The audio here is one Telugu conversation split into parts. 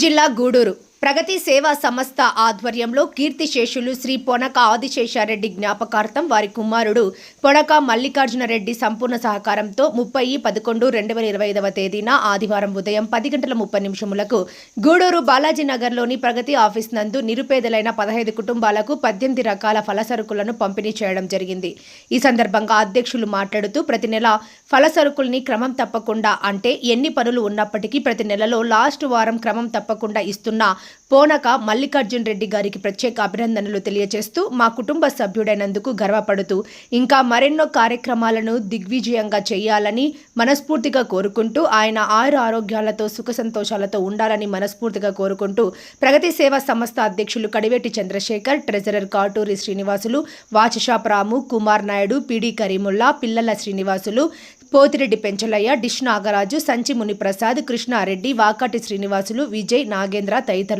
జిల్లా గూడూరు ప్రగతి సేవా సంస్థ ఆధ్వర్యంలో కీర్తిశేషులు శ్రీ పొనక ఆదిశేషారెడ్డి జ్ఞాపకార్థం వారి కుమారుడు పొనక మల్లికార్జునరెడ్డి సంపూర్ణ సహకారంతో ముప్పై పదకొండు రెండు వేల ఇరవై ఐదవ తేదీన ఆదివారం ఉదయం పది గంటల ముప్పై నిమిషములకు గూడూరు బాలాజీ నగర్లోని ప్రగతి ఆఫీస్ నందు నిరుపేదలైన పదహైదు కుటుంబాలకు పద్దెనిమిది రకాల ఫలసరుకులను పంపిణీ చేయడం జరిగింది. ఈ సందర్భంగా అధ్యక్షులు మాట్లాడుతూ ప్రతి నెల ఫలసరుకుల్ని క్రమం తప్పకుండా అంటే ఎన్ని పనులు ఉన్నప్పటికీ ప్రతి నెలలో లాస్ట్ వారం క్రమం తప్పకుండా ఇస్తున్న పోనక మల్లికార్జున్ రెడ్డి గారికి ప్రత్యేక అభినందనలు తెలియజేస్తూ మా కుటుంబ సభ్యుడైనందుకు గర్వపడుతూ ఇంకా మరెన్నో కార్యక్రమాలను దిగ్విజయంగా చేయాలని మనస్ఫూర్తిగా కోరుకుంటూ ఆయన ఆయుర ఆరోగ్యాలతో సుఖ సంతోషాలతో ఉండాలని మనస్ఫూర్తిగా కోరుకుంటూ ప్రగతి సేవా సంస్థ అధ్యక్షులు Kadiveti Chandrasekhar treasurer Katuri Srinivasulu watch shop Ramu Kumar Naidu PD Karimulla Pillala Srinivasulu Pothireddy Penchalaiah dish Nagaraju Sanchi Muniprasad Krishnareddy Vakati Srinivasulu Vijay Nagendra తదితరులు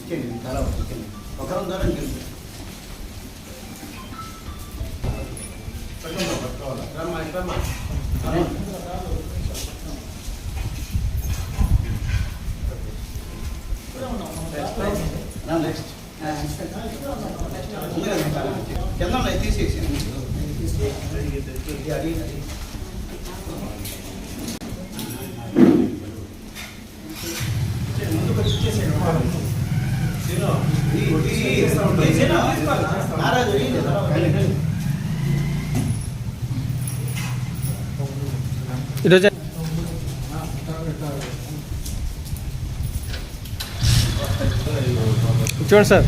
ఇచ్చేయండి, తర్వాత ఇచ్చేయండి. ఒకరు ఉన్నారా ఇంకెందుకు? పట్టుకోమ్మా, పట్టుకోవాలా? రమ్మా, ఇటు రమ్మా. ఈరోజు చూడండి sir.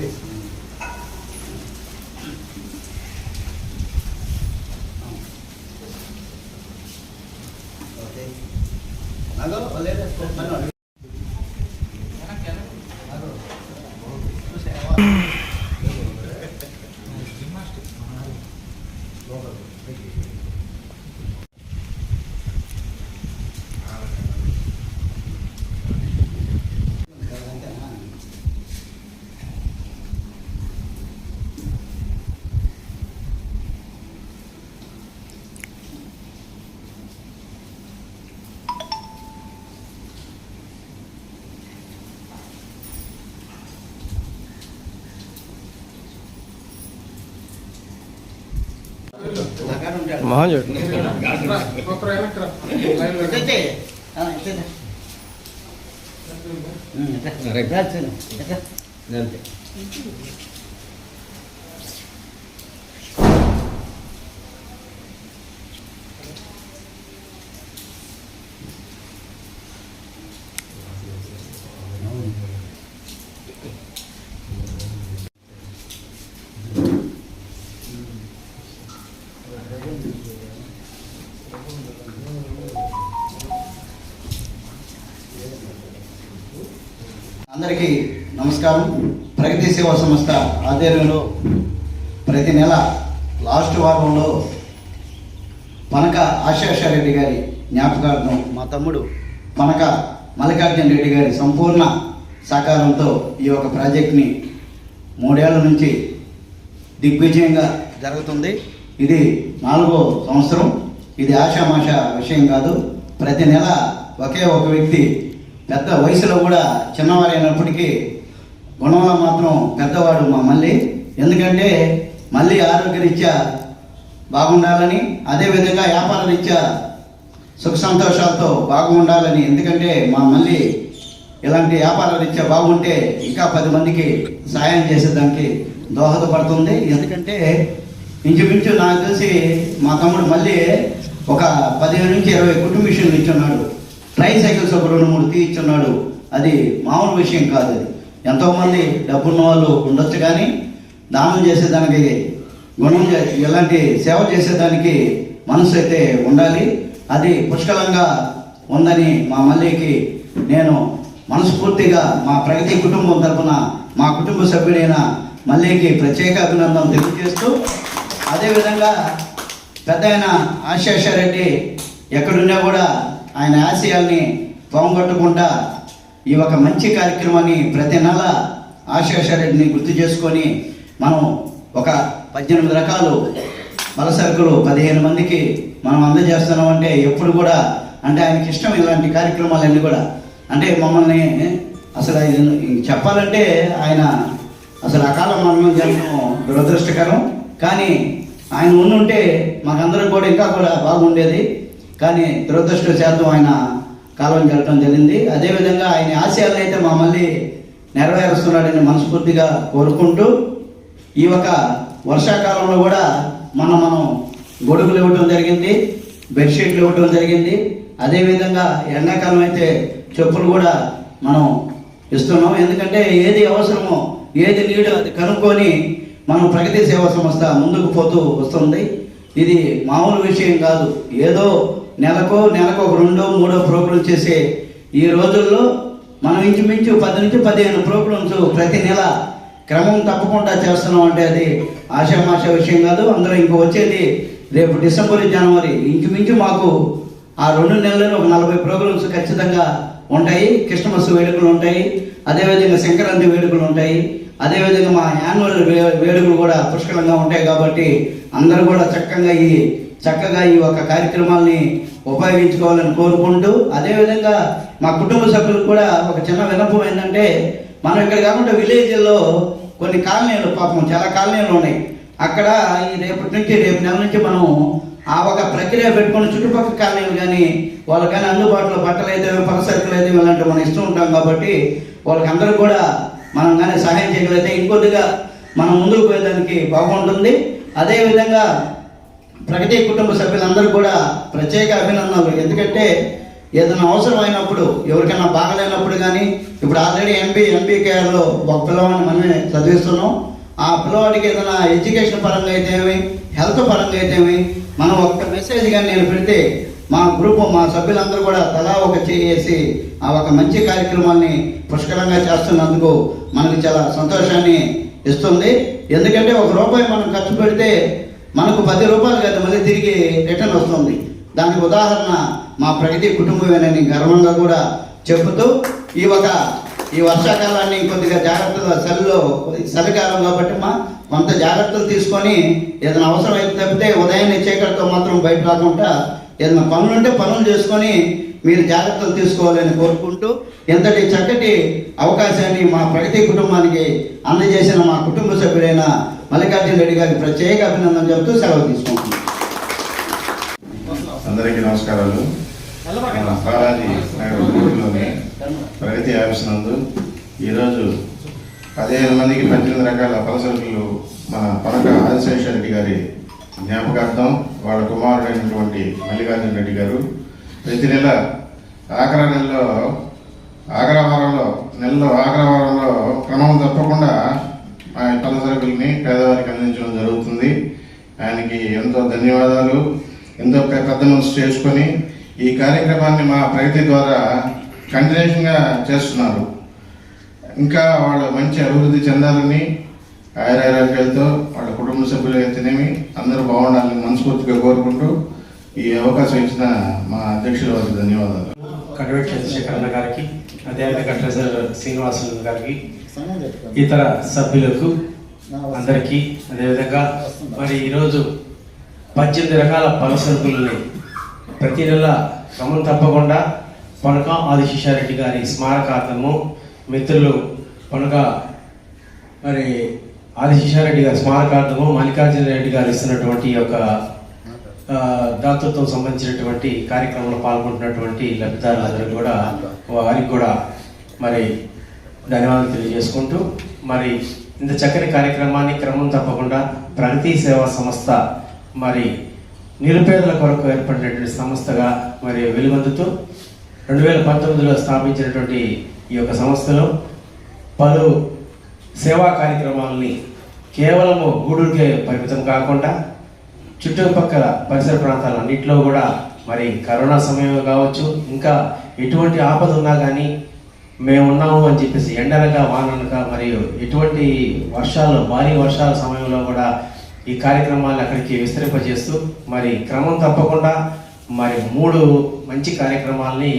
て、Nagawa, wala na. Ano, Mahal. Right. నమస్కారం. ప్రగతి సేవా సంస్థ ఆధ్వర్యంలో ప్రతి నెల లాస్ట్ వారంలో పనక ఆశేషారెడ్డి గారి జ్ఞాపకార్థం మా తమ్ముడు పనక మల్లికార్జున రెడ్డి గారి సంపూర్ణ సహకారంతో ఈ యొక్క ప్రాజెక్ట్ని మూడేళ్ళ నుంచి దిగ్విజయంగా జరుగుతుంది. ఇది నాలుగో సంవత్సరం. ఇది ఆషామాష విషయం కాదు. ప్రతి నెల ఒకే ఒక వ్యక్తి పెద్ద వయసులో కూడా చిన్నవారైనప్పటికీ గుణంలో మాత్రం పెద్దవాడు మా మళ్ళీ ఎందుకంటే మళ్ళీ ఆరోగ్యరీత్యా బాగుండాలని అదేవిధంగా వ్యాపార రీత్యా సుఖ సంతోషాలతో బాగుండాలని. ఎందుకంటే మా మళ్ళీ ఇలాంటి వ్యాపార రీత్యా బాగుంటే ఇంకా పది మందికి సాయం చేసేదానికి దోహదపడుతుంది. ఎందుకంటే ఇంచుమించు నాకు తెలిసి మా తమ్ముడు మళ్ళీ ఒక పదిహేను నుంచి ఇరవై కుటుంబ మిషన్లు ఇచ్చున్నాడు. ట్రై సైకిల్స్ ఒక రెండు మూడు తీయిచ్చున్నాడు. అది మామూలు విషయం కాదు అది. ఎంతోమంది డబ్బున్న వాళ్ళు ఉండొచ్చు కానీ దానం చేసేదానికి గుణం చే- ఇలాంటి సేవ చేసేదానికి మనసు అయితే ఉండాలి. అది పుష్కలంగా ఉందని మా మల్లికి నేను మనస్ఫూర్తిగా మా ప్రగతి కుటుంబం తరఫున మా కుటుంబ సభ్యుడైన మల్లికి ప్రత్యేక అభినందన తెలియజేస్తూ అదేవిధంగా పెద్ద ఆయన ఆశేషారెడ్డి ఎక్కడున్నా కూడా ఆయన ఆశయాల్ని తోమగట్టుకుంటా ఈ ఒక మంచి కార్యక్రమాన్ని ప్రతి నెల ఆశేషారెడ్డిని గుర్తు చేసుకొని మనం ఒక పద్దెనిమిది రకాలు పలసరుకులు పదిహేను మందికి మనం అందజేస్తున్నాం అంటే ఎప్పుడు కూడా అంటే ఆయనకి ఇష్టం ఇలాంటి కార్యక్రమాలన్నీ కూడా. అంటే మమ్మల్ని అసలు చెప్పాలంటే ఆయన అసలు అకాల మరణం జరగడం దురదృష్టకరం. కానీ ఆయన ఉండుంటే మాకందరం కూడా ఇంకా కూడా బాగుండేది. కానీ దురదృష్టశాతం ఆయన కాలం జరగడం జరిగింది. అదేవిధంగా ఆయన ఆశయాలను అయితే మమ్మల్ని నెరవేరుస్తున్నాడని మనస్ఫూర్తిగా కోరుకుంటూ ఈ ఒక వర్షాకాలంలో కూడా మనం మనం గొడుగులు ఇవ్వటం జరిగింది బెడ్షీట్లు ఇవ్వటం జరిగింది. అదేవిధంగా ఎండాకాలం అయితే చెప్పులు కూడా మనం ఇస్తున్నాం. ఎందుకంటే ఏది అవసరమో ఏది నీడో అది కనుక్కొని మనం ప్రగతి సేవా సంస్థ ముందుకు పోతూ వస్తుంది. ఇది మామూలు విషయం కాదు. ఏదో నెలకు నెలకు ఒక రెండో మూడో ప్రోగ్రాం చేసే ఈ రోజుల్లో మనం ఇంచుమించు పది నుంచి పదిహేను ప్రోగ్రామ్స్ ప్రతి నెల క్రమం తప్పకుండా చేస్తున్నాం. అంటే అది ఆషామాష విషయం కాదు అందులో ఇంక వచ్చేది రేపు డిసెంబర్ జనవరి ఇంచుమించు మాకు ఆ రెండు నెలల్లో ఒక నలభై ప్రోగ్రామ్స్ ఖచ్చితంగా ఉంటాయి. క్రిస్మస్ వేడుకలు ఉంటాయి అదేవిధంగా సంక్రాంతి వేడుకలు ఉంటాయి అదేవిధంగా మా యాన్యువల్ వే- వేడుకలు కూడా పుష్కలంగా ఉంటాయి కాబట్టి అందరూ కూడా చక్కగా ఈ చక్కగా ఈ ఒక కార్యక్రమాల్ని ఉపయోగించుకోవాలని కోరుకుంటూ అదేవిధంగా మా కుటుంబ సభ్యులకు కూడా ఒక చిన్న విన్నపం ఏంటంటే మనం ఇక్కడ కాకుండా విలేజ్లో కొన్ని కాలనీలు పాపం చాలా కాలనీలు ఉన్నాయి. అక్కడ ఈ రేపటి నుంచి రేపు నెల నుంచి మనం ఆ ఒక ప్రక్రియ పెట్టుకుని చుట్టుపక్కల కాలనీలు కానీ వాళ్ళకి కానీ అందుబాటులో బట్టలు అయితే పలసరుకులు అయితే ఇలాంటివి మనం ఇస్తూ ఉంటాం కాబట్టి వాళ్ళకి అందరూ కూడా మనం కానీ సహాయం చేయగలిగితే ఇంకొద్దిగా మనం ముందుకు పోయేదానికి బాగుంటుంది. అదేవిధంగా ప్రగతి కుటుంబ సభ్యులందరూ కూడా ప్రత్యేక అభినందనలు. ఎందుకంటే ఏదైనా అవసరమైనప్పుడు ఎవరికైనా బాగలేనప్పుడు కానీ ఇప్పుడు ఆల్రెడీ ఎంపీ ఎంపీ కేర్లో ఒక పిల్లవాడిని మనమే చదివిస్తున్నాం. ఆ పిల్లవాడికి ఏదైనా ఎడ్యుకేషన్ పరంగా అయితే ఏమి హెల్త్ పరంగా అయితే ఏమి మనం ఒక్క మెసేజ్ కానీ నేను పెడితే మా గ్రూప్ మా సభ్యులందరూ కూడా తలా ఒక చేసి ఆ ఒక మంచి కార్యక్రమాన్ని పుష్కలంగా చేస్తున్నందుకు మనకు చాలా సంతోషాన్ని ఇస్తుంది. ఎందుకంటే ఒక రూపాయి మనం ఖర్చు పెడితే మనకు పది రూపాయలు కదా మళ్ళీ తిరిగి రిటర్న్ వస్తుంది. దానికి ఉదాహరణ మా ప్రగతి కుటుంబమేనని గర్వంగా కూడా చెబుతూ ఈ ఒక ఈ వర్షాకాలాన్ని కొద్దిగా జాగ్రత్తగా చలిలో చలికాలం కాబట్టి మా కొంత జాగ్రత్తలు తీసుకొని ఏదైనా అవసరం అయితే తప్పితే ఉదయాన్నే చీకటితో మాత్రం బయట రాకుండా ఏదైనా పనులు ఉంటే పనులు చేసుకొని మీరు జాగ్రత్తలు తీసుకోవాలని కోరుకుంటూ ఎంతటి చక్కటి అవకాశాన్ని మా ప్రగతి కుటుంబానికి అందజేసిన మా కుటుంబ సభ్యులైన మల్లికార్జున రెడ్డి గారికి ప్రత్యేక అభినందన చెబుతూ సెలవు తీసుకుంటున్నాం. అందరికీ నమస్కారాలు. బాలాజీ నగర్ ప్రగతి ఆఫీస్ నందు ఈరోజు పదిహేను మందికి పద్దెనిమిది రకాల పలసరుకులు మన పనక ఆదిశేష రెడ్డి గారి జ్ఞాపకార్థం వాళ్ళ కుమారుడైనటువంటి మల్లికార్జున రెడ్డి గారు ప్రతి నెల ఆఖరా నెలలో ఆగ్రా వారంలో నెలలో ఆగ్రా వారంలో క్రమం తప్పకుండా ఆ పలసరుకుల్ని పేదవారికి అందించడం జరుగుతుంది. ఆయనకి ఎంతో ధన్యవాదాలు. ఎంతో పెద్ద మనసు చేసుకొని ఈ కార్యక్రమాన్ని మా ప్రగతి ద్వారా కంటిన్యూషన్గా చేస్తున్నారు. ఇంకా వాళ్ళు మంచి అభివృద్ధి చెందాలని ఆయురారోగ్యాలతో వాళ్ళ కుటుంబ సభ్యులు అయితేనేమి అందరూ బాగుండాలని మనస్ఫూర్తిగా కోరుకుంటూ ఈ అవకాశం ఇచ్చిన మా అధ్యక్షుల వారికి ధన్యవాదాలు. కడవెట్ చంద్రశేఖర్ అన్న గారికి అదేవిధంగా ట్రెజరర్ శ్రీనివాసులు గారికి ఇతర సభ్యులకు అందరికీ అదేవిధంగా మరి ఈరోజు పద్దెనిమిది రకాల పల సరుకులని ప్రతి నెల క్రమం తప్పకుండా పనక ఆదిశేషారెడ్డి గారి స్మారకార్థము మిత్రులు పనక మరి ఆదిశేషారెడ్డి గారి స్మారకార్థము మల్లికార్జున రెడ్డి గారు ఇస్తున్నటువంటి ఈ యొక్క దాతృత్వం సంబంధించినటువంటి కార్యక్రమంలో పాల్గొంటున్నటువంటి లబ్ధిదారులందరూ కూడా వారికి కూడా మరి ధన్యవాదాలు తెలియజేసుకుంటూ మరి ఇంత చక్కని కార్యక్రమాన్ని క్రమం తప్పకుండా ప్రగతి సేవా సంస్థ మరి నిరుపేదల కొరకు ఏర్పడినటువంటి సంస్థగా మరి వెలుగొందుతూ రెండు వేల పంతొమ్మిదిలో స్థాపించినటువంటి ఈ యొక్క సంస్థలో పలు సేవా కార్యక్రమాలని కేవలము గూడుకే పరిమితం కాకుండా చుట్టుపక్కల పరిసర ప్రాంతాలన్నింటిలో కూడా మరి కరోనా సమయం కావచ్చు ఇంకా ఎటువంటి ఆపద ఉన్నా కానీ మేము ఉన్నాము అని చెప్పేసి ఎండలక వాననక మరియు ఎటువంటి వర్షాలు భారీ వర్షాల సమయంలో కూడా ఈ కార్యక్రమాలను అక్కడికి విస్తరింపజేస్తూ మరి క్రమం తప్పకుండా మరి మూడు మంచి కార్యక్రమాలని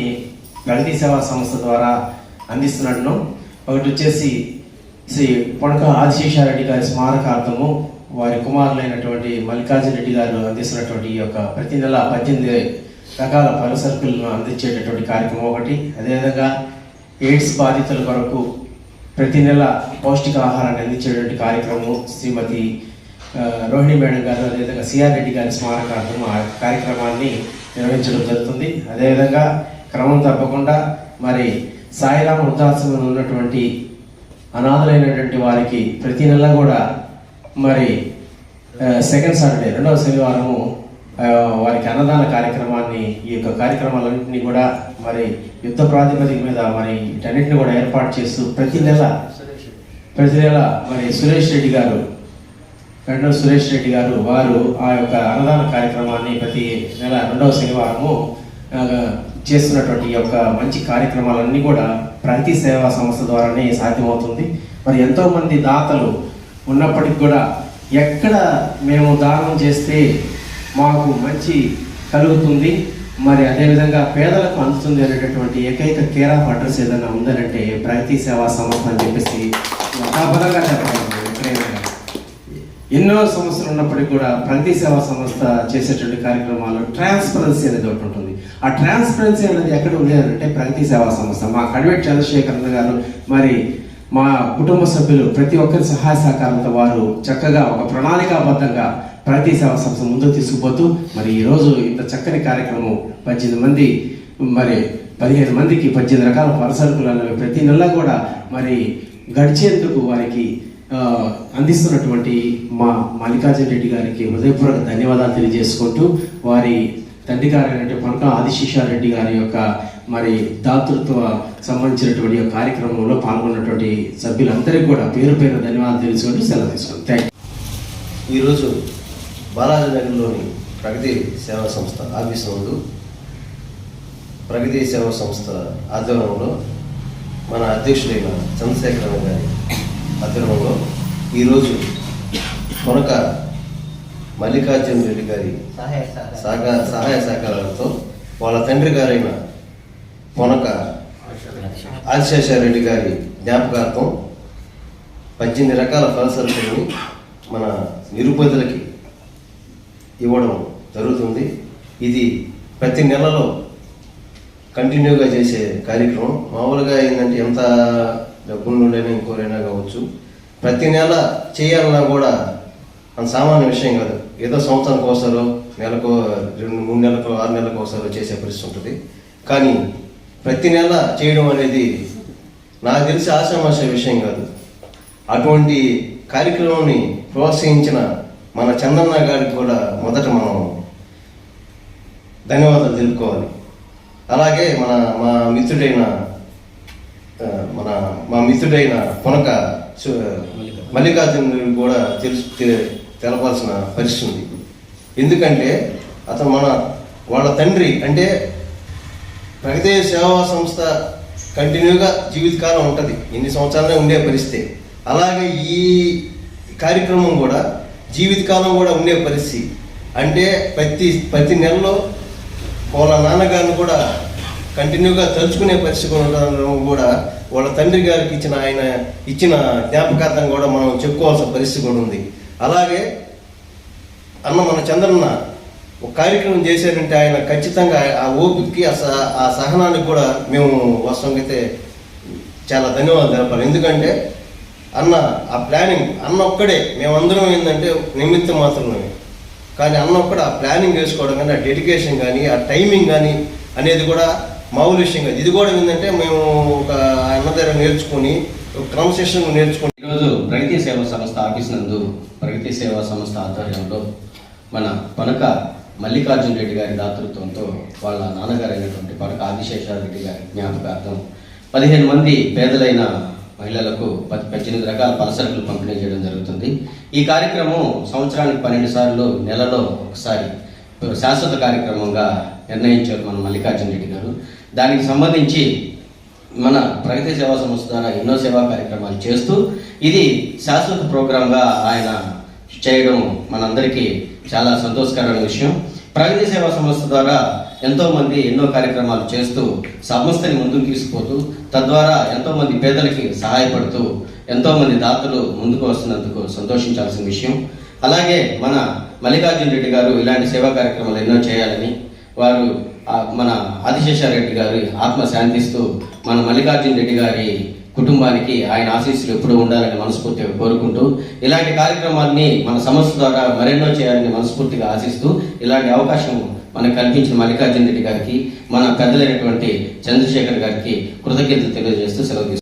ప్రగతి సేవా సంస్థ ద్వారా అందిస్తున్నాను ఒకటి వచ్చేసి శ్రీ పొనక ఆదిశేషారెడ్డి గారి స్మారకార్థము వారి కుమారులైనటువంటి మల్లికార్జున రెడ్డి గారు అందిస్తున్నటువంటి ఈ యొక్క ప్రతి నెల పద్దెనిమిది రకాల పలు సరుకులను అందించేటటువంటి కార్యక్రమం ఒకటి. అదేవిధంగా ఎయిడ్స్ బాధితుల కొరకు ప్రతి నెల పౌష్టికాహారాన్ని అందించేటువంటి కార్యక్రమం శ్రీమతి రోహిణి మేడం గారు అదేవిధంగా సిఆర్ రెడ్డి గారి స్మారకార్థం ఆ కార్యక్రమాన్ని నిర్వహించడం జరుగుతుంది. అదేవిధంగా క్రమం తప్పకుండా మరి సాయిరామ వృద్ధాశ్రమంలో ఉన్నటువంటి అనాథులైనటువంటి వారికి ప్రతి నెల కూడా మరి సెకండ్ సాటర్డే రెండవ శనివారము వారికి అన్నదాన కార్యక్రమాన్ని ఈ యొక్క కార్యక్రమాలన్నింటినీ కూడా మరి యుద్ధ ప్రాతిపదిక మీద మరి వీటన్నిటిని కూడా ఏర్పాటు చేస్తూ ప్రతి నెల ప్రతి నెల మరి సురేష్ రెడ్డి గారు రెండవ సురేష్ రెడ్డి గారు వారు ఆ యొక్క అన్నదాన కార్యక్రమాన్ని ప్రతి నెల రెండవ శనివారము చేస్తున్నటువంటి ఈ యొక్క మంచి కార్యక్రమాలన్నీ కూడా ప్రగతి సేవా సంస్థ ద్వారానే సాధ్యమవుతుంది. మరి ఎంతోమంది దాతలు ఉన్నప్పటికి కూడా ఎక్కడ మేము దానం చేస్తే మాకు మంచి కలుగుతుంది మరి అదేవిధంగా పేదలకు అందుతుంది అనేటటువంటి ఏకైక కేర్ ఆఫ్ అడ్రస్ ఏదైనా ఉందనంటే ప్రగతి సేవా సంస్థ అని చెప్పేసి యథాబలంగా చెప్పగలను ఎక్కడైనా ఎన్నో సమస్యలు ఉన్నప్పటికీ కూడా ప్రగతి సేవా సంస్థ చేసేటువంటి కార్యక్రమాలు ట్రాన్స్పరెన్సీ అనేది ఒకటి ఉంటుంది. ఆ ట్రాన్స్పరెన్సీ అనేది ఎక్కడ ఉండేది అంటే ప్రగతి సేవా సంస్థ. మా కడివెట్ చంద్రశేఖర్ గారు మరి మా కుటుంబ సభ్యులు ప్రతి ఒక్కరి సహాయ సహకారంతో వారు చక్కగా ఒక ప్రణాళికాబద్ధంగా ప్రగతి సేవా సంస్థ ముందుకు తీసుకుపోతూ మరి ఈరోజు ఇంత చక్కని కార్యక్రమం పద్దెనిమిది మంది మరి పదిహేను మందికి పద్దెనిమిది రకాల పరసరుకులను ప్రతి నెల కూడా మరి గడిచేందుకు వారికి అందిస్తున్నటువంటి మా మల్లికార్జున రెడ్డి గారికి హృదయపూర్వక ధన్యవాదాలు తెలియజేసుకుంటూ వారి తండ్రి గారైనటువంటి పనక ఆదిశేషారెడ్డి గారి యొక్క మరి దాతృత్వ సంబంధించినటువంటి కార్యక్రమంలో పాల్గొన్నటువంటి సభ్యులందరికీ కూడా పేరు పేరు ధన్యవాదాలు తెలుసుకొని సెలవు తీసుకోండి థ్యాంక్ ఈరోజు బాలాజీ నగర్లోని ప్రగతి సేవా సంస్థ ఆఫీస్ నందు ప్రగతి సేవా సంస్థ ఆధ్వర్యంలో మన అధ్యక్షుడైన చంద్రశేఖరరావు గారి ఆధ్వర్యంలో ఈరోజు కొనక మల్లికార్జున రెడ్డి గారి సహకార సహాయ సహకారాలతో వాళ్ళ తండ్రి గారైన కొనక ఆదిశేషారెడ్డి గారి జ్ఞాపకార్థం పద్దెనిమిది రకాల ఫలసరుకులను మన నిరుపేదలకి ఇవ్వడం జరుగుతుంది. ఇది ప్రతి నెలలో కంటిన్యూగా చేసే కార్యక్రమం. మామూలుగా ఏంటంటే ఎంత డబ్బులుండైనా ఇంకోరైనా కావచ్చు. ప్రతి నెల చేయాలన్నా కూడా అంత సామాన్య విషయం కాదు. ఏదో సంవత్సరానికి ఒకసారో నెలకు రెండు మూడు నెలలకు ఆరు నెలలకు ఒకసారో చేసే పరిస్థితి ఉంటుంది. కానీ ప్రతి నెల చేయడం అనేది నాకు తెలిసి ఆశామాష విషయం కాదు. అటువంటి కార్యక్రమాన్ని ప్రోత్సహించిన మన చందన్న గారికి కూడా మొదట మనం ధన్యవాదాలు తెలుపుకోవాలి. అలాగే మన మా మిత్రుడైన మన మా మిత్రుడైన పునక మల్లికార్జునుడికి కూడా తెలుసు తెలపాల్సిన పరిస్థితి ఉంది. ఎందుకంటే అతను మన వాళ్ళ తండ్రి అంటే ప్రగతి సేవా సంస్థ కంటిన్యూగా జీవితకాలం ఉంటుంది. ఎన్ని సంవత్సరాలే ఉండే పరిస్థితి. అలాగే ఈ కార్యక్రమం కూడా జీవితకాలం కూడా ఉండే పరిస్థితి. అంటే ప్రతి ప్రతి నెలలో వాళ్ళ నాన్నగారిని కూడా కంటిన్యూగా తలుచుకునే పరిస్థితి కూడా వాళ్ళ తండ్రి గారికి ఇచ్చిన ఆయన ఇచ్చిన జ్ఞాపకార్థం కూడా మనం చెప్పుకోవాల్సిన పరిస్థితి కూడా ఉంది. అలాగే అన్న మన చంద్రన్న ఒక కార్యక్రమం చేశారంటే ఆయన ఖచ్చితంగా ఆ ఓపికకి ఆ సహ- ఆ సహనానికి కూడా మేము వాస్తవంగా చాలా ధన్యవాదాలు తెలపాలి. ఎందుకంటే అన్న ఆ ప్లానింగ్ అన్న ఒక్కడే మేమందరం ఏంటంటే నిమిత్తం మాత్రమే. కానీ అన్న కూడా ప్లానింగ్ వేసుకోవడం కానీ ఆ డెడికేషన్ కానీ ఆ టైమింగ్ కానీ అనేది కూడా మామూలు విషయం కాదు. ఇది కూడా ఏంటంటే మేము ఒక అన్న దగ్గర నేర్చుకొని క్రమశిక్షణ నేర్చుకుని ఈరోజు ప్రగతి సేవా సంస్థ ఆఫీస్ నందు ప్రగతి సేవా సంస్థ ఆధ్వర్యంలో మన పనక మల్లికార్జున రెడ్డి గారి దాతృత్వంతో వాళ్ళ నాన్నగారు అయినటువంటి పనక ఆదిశేషారెడ్డి గారి జ్ఞాపకార్థం పదిహేను మంది పేదలైన మహిళలకు పది పద్దెనిమిది రకాల పలసరుకులు పంపిణీ చేయడం జరుగుతుంది. ఈ కార్యక్రమం సంవత్సరానికి పన్నెండు సార్లు నెలలో ఒకసారి శాశ్వత కార్యక్రమంగా నిర్ణయించారు మన మల్లికార్జున రెడ్డి గారు. దానికి సంబంధించి మన ప్రగతి సేవా సంస్థ ద్వారా ఎన్నో సేవా కార్యక్రమాలు చేస్తూ ఇది శాశ్వత ప్రోగ్రాంగా ఆయన చేయడం మనందరికీ చాలా సంతోషకరమైన విషయం. ప్రగతి సేవా సంస్థ ద్వారా ఎంతోమంది ఎన్నో కార్యక్రమాలు చేస్తూ సంస్థని ముందుకు తీసుకుపోతూ తద్వారా ఎంతోమంది పేదలకి సహాయపడుతూ ఎంతోమంది దాతలు ముందుకు వస్తున్నందుకు సంతోషించాల్సిన విషయం. అలాగే మన మల్లికార్జున రెడ్డి గారు ఇలాంటి సేవా కార్యక్రమాలు ఎన్నో చేయాలని వారు మన ఆదిశేషారెడ్డి గారి ఆత్మ శాంతిస్తూ మన మల్లికార్జున రెడ్డి గారి కుటుంబానికి ఆయన ఆశీస్సులు ఎప్పుడూ ఉండాలని మనస్ఫూర్తిగా కోరుకుంటూ ఇలాంటి కార్యక్రమాన్ని మన సంస్థ ద్వారా మరెన్నో చేయాలని మనస్ఫూర్తిగా ఆశిస్తూ ఇలాంటి అవకాశం మనకు కల్పించిన మల్లికార్జున రెడ్డి గారికి మన పెద్దలైనటువంటి చంద్రశేఖర్ గారికి కృతజ్ఞతలు తెలియజేస్తూ సెలవు